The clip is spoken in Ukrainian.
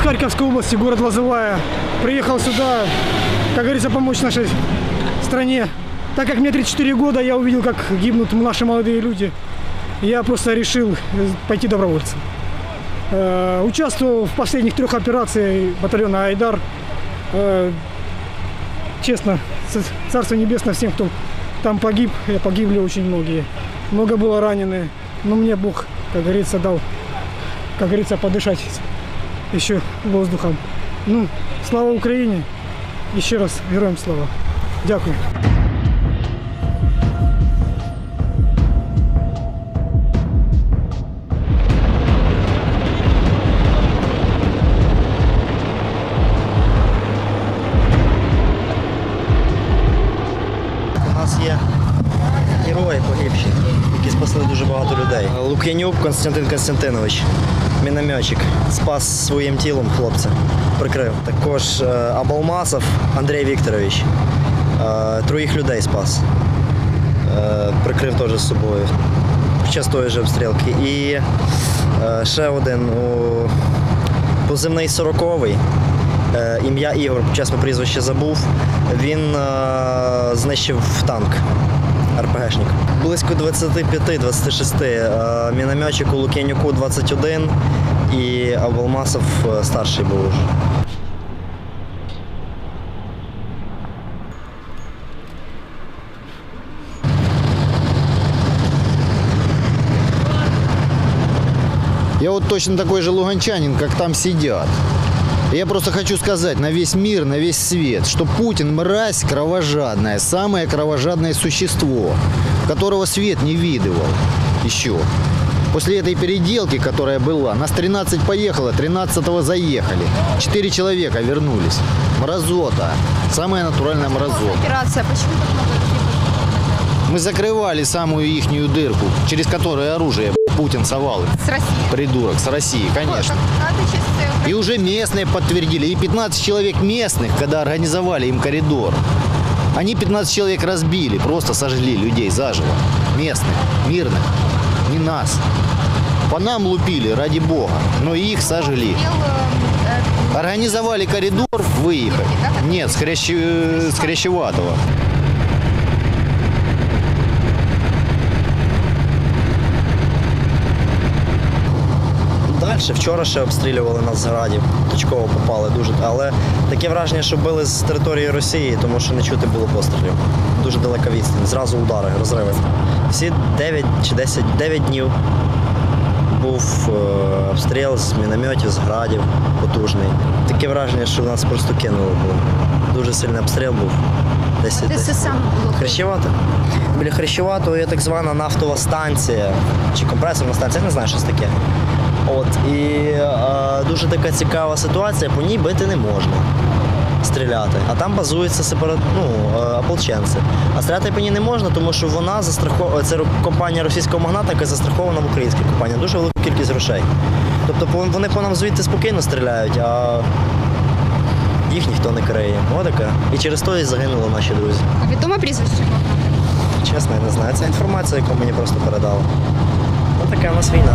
Харьковской области, город Лозовая. Приехал сюда, как говорится, помочь нашей стране. Так как мне 34 года, я увидел, как гибнут наши молодые люди. Я просто решил э, пойти добровольцем. Э, Участвовал в последних трех операциях батальона «Айдар». Э, Честно, Царство Небесное всем, кто там погиб. Э, Погибли очень многие. Много было ранены. Но мне Бог, как говорится, дал, как говорится, подышать еще воздухом. Ну, слава Україні. І ще раз героям слава. Дякую. Герої погибші, які спасли дуже багато людей. Лук'янюк Константин Константинович, мінометчик, спас своїм тілом хлопця, прикрив. Також е, Абалмасов Андрій Вікторович, е, троїх людей спас, е, прикрив теж з собою під час тої ж обстрілки. І ще один позивний 40-й. Е, Ім'я Ігор, чесно прізвище забув. Він е, знищив танк. РПГшник. Близько 25-26 е, мінометчику Лук'янюку 21 і Абалмасов е, старший був. уже. Я вот точно такой же луганчанин, как там сидят. Я просто хочу сказать на весь мир, на весь свет, что Путин мразь кровожадная, самое кровожадное существо, которого свет не видывал еще. После этой переделки, которая была, нас 13 поехало, 13 заехали. 4 человека вернулись. Мразота. Самая натуральная мразота. Операция. Почему так много Мы закрывали самую ихнюю дырку, через которую оружие Путин совал с России? Придурок, с России, конечно. Чисто И уже местные подтвердили, и 15 человек местных, когда организовали им коридор, они 15 человек разбили, просто сожгли людей заживо. Местных, мирных, не нас. По нам лупили, ради бога, но их сожгли. Дел, э, э, Организовали коридор, выехали. Нет, с, Хрящ- с Хрящеватого. Далі вчора ще обстрілювали нас з градів, точково попали дуже. Але таке враження, що били з території Росії, тому що не чути було пострілів. Дуже далека відстань, зразу удари, розриви. Всі 9 чи 10, 9 днів був е, обстріл з мінометів, з градів, потужний. Таке враження, що нас просто кинули було. Дуже сильний обстріл був. Десь, Де це саме було? Хрещевато. Біля Хрещеватого є так звана нафтова станція чи компресорна станція, я не знаю, що це таке. От, і е, дуже така цікава ситуація, по ній бити не можна стріляти. А там базуються сепарат, ну, е, ополченці. А стріляти по ній не можна, тому що вона застрахована, це компанія російського магната, яка застрахована в українській компанії. Дуже велика кількість грошей. Тобто вони по нам звідти спокійно стріляють, а їх ніхто не криє. Отака. І через то і загинули наші друзі. А відоме прізвище? Чесно, я не знаю. Це інформація, яку мені просто передали. Ну така у нас війна.